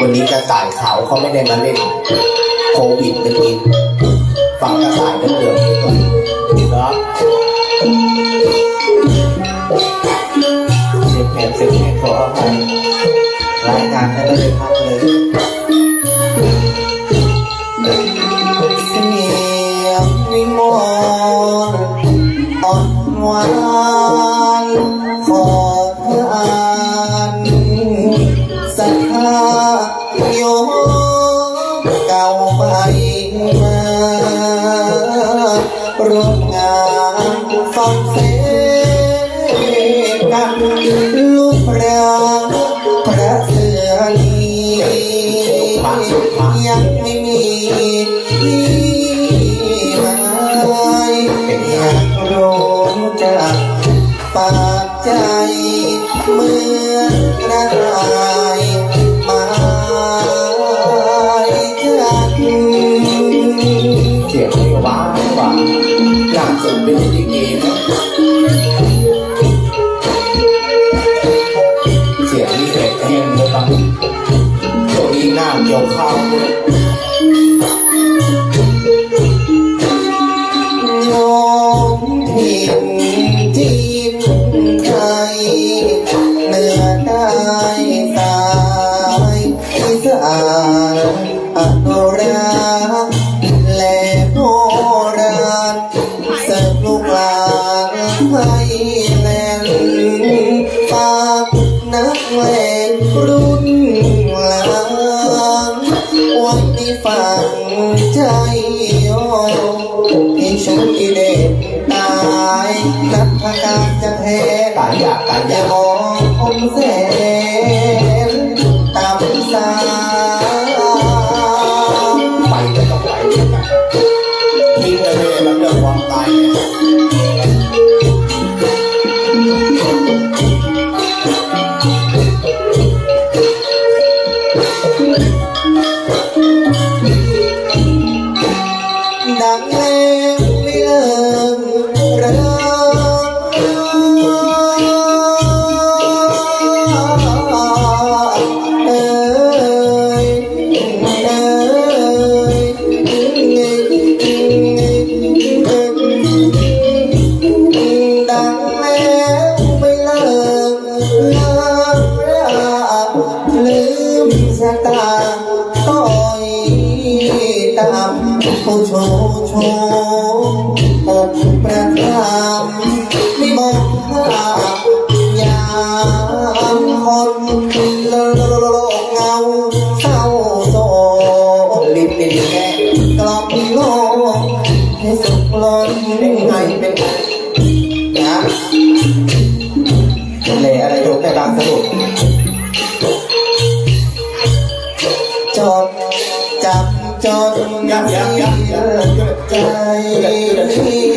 วันนี้กระต่ายขาวเขาไม่ได้มาเล่นโควิดเป็นทีฝั่งกระต่ายเดือดก่อนเนะเสียแหบเสียแหบขออภัยรายการไม่ได้พักเลยเสียงวิงวนอ่อนหวาน เก่าไปมาร่วมงานฟังเสียงกันลูกพระพระเสือนี้ยังไม่มี ล่าสุดเป็นลิเกนะเสียงนี่เห็ดแห้งเลยครับตัวนี้หน้าเกี่ยวข้าวด้วยโยมถิ่นจีนไทยเหนือได้สายอีสานอนุรักษ์ เสิร์ฟลูกหลานให้แลนฝากนักเลงรุ่นหลังวันนี้ฟังใจโยมที่ชุดที่เด็กตายนับพากาจะแพ้ตายอยากตายอยากมองอมแสนตามสาไตาต้อยตามผู้โชว์โชว์อกประทามไม่มองภาพยามคนโลกเงาเศร้าโศกรีบเป็นแก่กลอบโลกให้สุขล้นเป็นไงเป็นไงนะเละอะไรยกแต่บางสรุปจ ยับยับยับใจ